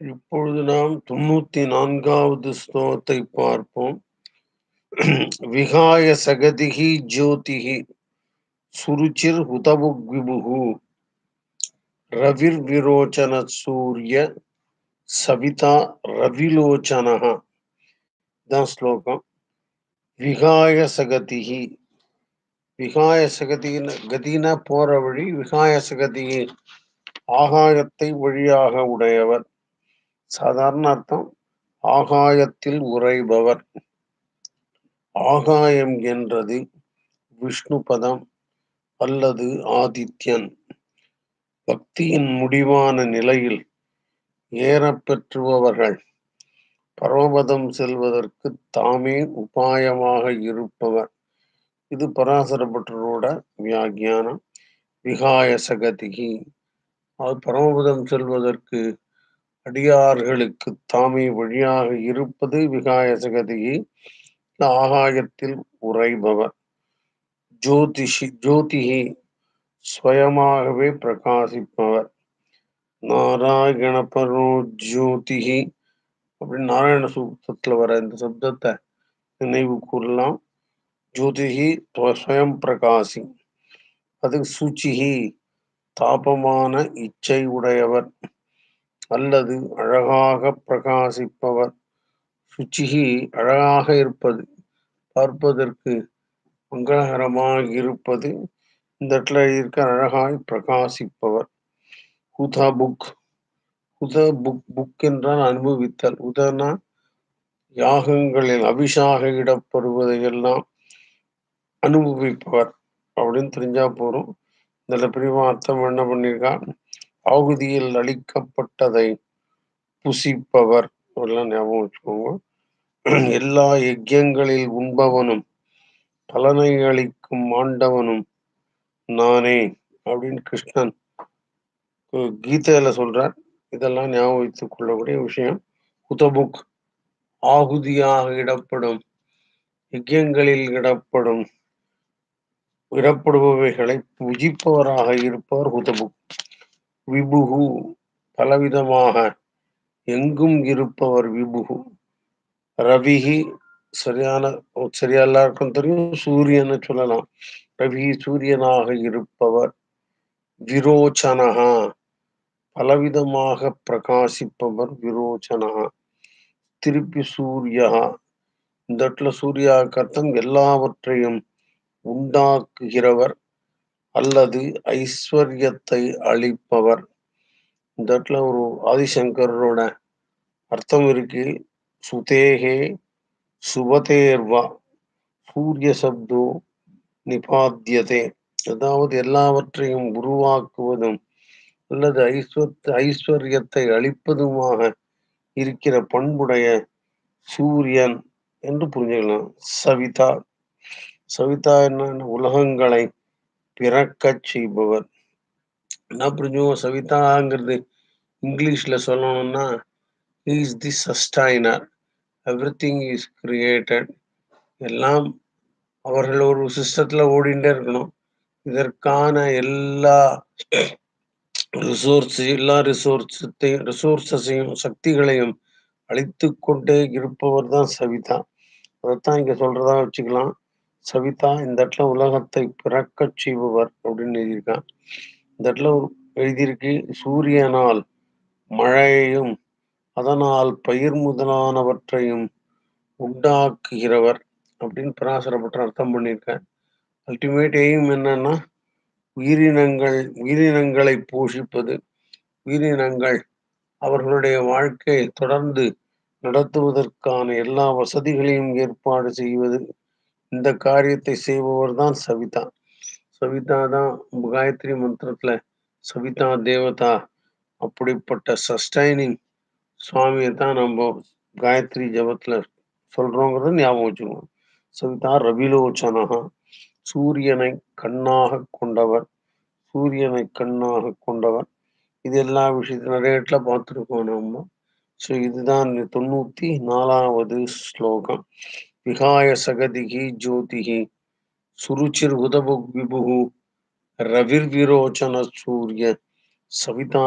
இப்பொழுது நாம் தொண்ணூத்தி நான்காவது ஸ்லோகத்தை பார்ப்போம். விகாய சகதிகி ஜோதிகி சுருச்சிர் உதவுக்விபுகு ரவிர் விரோச்சன சூரிய சவிதா ரவிலோச்சனஹ. தான் ஸ்லோகம். விகாய சகதிகி. விகாய சகதின கதினா போற வழி விகாய சகதிகி ஆகாயத்தை வழியாக உடையவர். சாதாரண அர்த்தம் ஆகாயத்தில் உறைபவர். ஆகாயம் என்றது விஷ்ணு பதம் அல்லது ஆதித்யன். பக்தியின் முடிவான நிலையில் ஏறப்பெற்றுபவர்கள் பரமபதம் செல்வதற்கு தாமே உபாயமாக இருப்பவர். இது பராசரப்பட்டரோட வியாக்கியானம். விகாய சகதிகி அது பரமபதம் செல்வதற்கு அடியார்களுக்கு தாமே வழியாக இருப்பது விகாய சகதியை ஆகாயத்தில் உறைபவர். ஜோதிஷி ஜோதிகி ஸ்வயமாகவே பிரகாசிப்பவர். நாராயண பரோ ஜோதிகி. அப்படின்னு நாராயண சூக்தத்துல வர இந்த சப்தத்தை நினைவு கூறலாம். ஜோதிகி ஸ்வயம் பிரகாசி. அது சுச்சிகி தாபமான இச்சை உடையவர். அல்லது அழகாக பிரகாசிப்பவர். சுச்சிகி அழகாக இருப்பது பார்ப்பதற்கு மங்களகரமாக இருப்பது இந்த இடத்துல இருக்க அழகாய் பிரகாசிப்பவர். ஹுதா புக் உத புக் புக் என்றால் அனுபவித்தல். உதனா யாகங்களில் அபிஷாக இடப்படுவதையெல்லாம் அனுபவிப்பவர் அப்படின்னு தெரிஞ்சா போறோம் இதில் பிரிவா அர்த்தம் என்ன பண்ணியிருக்கான்? ஆகுதியில் அளிக்கப்பட்டதை புசிப்பவர் எல்லாம் ஞாபகம் வச்சுக்கோங்க. எல்லா யஜ்யங்களில் உண்பவனும் பலனை அளிக்கும் ஆண்டவனும் நானே அப்படின்னு கிருஷ்ணன் கீதையில சொல்றார். இதெல்லாம் ஞாபகம் வைத்துக் கொள்ளக்கூடிய விஷயம். உதபுக் ஆகுதியாக இடப்படும் யஜ்யங்களில் இடப்படும் இடப்படுபவைகளை புஜிப்பவராக இருப்பவர் ஹுதபுக் விபுகு பலவிதமாக எங்கும் இருப்பவர் விபுகு. ரவிகி சரியான சரியா எல்லாருக்கும் தெரியும் சூரியனை சொல்லலாம். ரவி சூரியனாக இருப்பவர் விரோச்சனகா பலவிதமாக பிரகாசிப்பவர் விரோச்சனகா திருப்பி சூரியா இந்த இடத்துல சூர்யா கர்த்தம் எல்லாவற்றையும் உண்டாக்குகிறவர் அல்லது ஐஸ்வர்யத்தை அளிப்பவர். இந்த இடத்துல ஒரு ஆதிசங்கரோட அர்த்தம் இருக்கு. சுதேகே சுபதேர்வா சூரிய சப்தோ நிபாத்தியதே அதாவது எல்லாவற்றையும் உருவாக்குவதும் அல்லது ஐஸ்வர் ஐஸ்வர்யத்தை அளிப்பதுமாக இருக்கிற பண்புடைய சூரியன் என்று புரிஞ்சுக்கலாம். சவிதா. சவிதா என்ன? உலகங்களை பிறக்கச் செய்பவர். என்ன புரிஞ்சுவோம் சவிதாங்கிறது இங்கிலீஷ்ல சொல்லணும்னா is the sustainer everything is created எல்லாம் அவர்கள் ஒரு சிஸ்டத்துல ஓடிண்டே இருக்கணும். இதற்கான எல்லா ரிசோர்ஸ் எல்லா ரிசோர்ஸத்தையும் ரிசோர்ஸஸையும் சக்திகளையும் அழித்து கொண்டே இருப்பவர் தான் சவிதா. அதைத்தான் இங்க சொல்றதா வச்சுக்கலாம். சவிதா இந்த இடத்துல உலகத்தை பிறக்கச் செய்பவர் அப்படின்னு எழுதியிருக்கான். இந்த இடத்துல எழுதியிருக்கு சூரியனால் மழையையும் அதனால் பயிர் முதலானவற்றையும் உண்டாக்குகிறவர் அப்படின்னு பிராசரப்பட்டு அர்த்தம் பண்ணியிருக்கேன். அல்டிமேட் எய்ம் என்னன்னா உயிரினங்கள் உயிரினங்களை போஷிப்பது. உயிரினங்கள் அவர்களுடைய வாழ்க்கையை தொடர்ந்து நடத்துவதற்கான எல்லா வசதிகளையும் ஏற்பாடு செய்வது. இந்த காரியத்தை செய்பவர் தான் சவிதா. சவிதா தான் காயத்ரி மந்திரத்துல சவிதா தேவதா அப்படிப்பட்ட சஸ்டைனிங் சுவாமியை தான் நம்ம காயத்ரி ஜபத்துல சொல்றோங்கிறத ஞாபகம் வச்சுக்கணும் சவிதா ரவிலோச்சனகா சூரியனை கண்ணாக கொண்டவர். சூரியனை கண்ணாக கொண்டவர். இது எல்லா விஷயத்தையும் நிறைய இடத்துல பார்த்துருக்கோம் நம்ம. ஸோ இதுதான் தொண்ணூத்தி நாலாவது ஸ்லோகம். விகாய சகதிகி ஜோதிகி சுருச்சிர் உதபுக் விபுகு ரவிர்விரோச்சன சூரிய சவிதா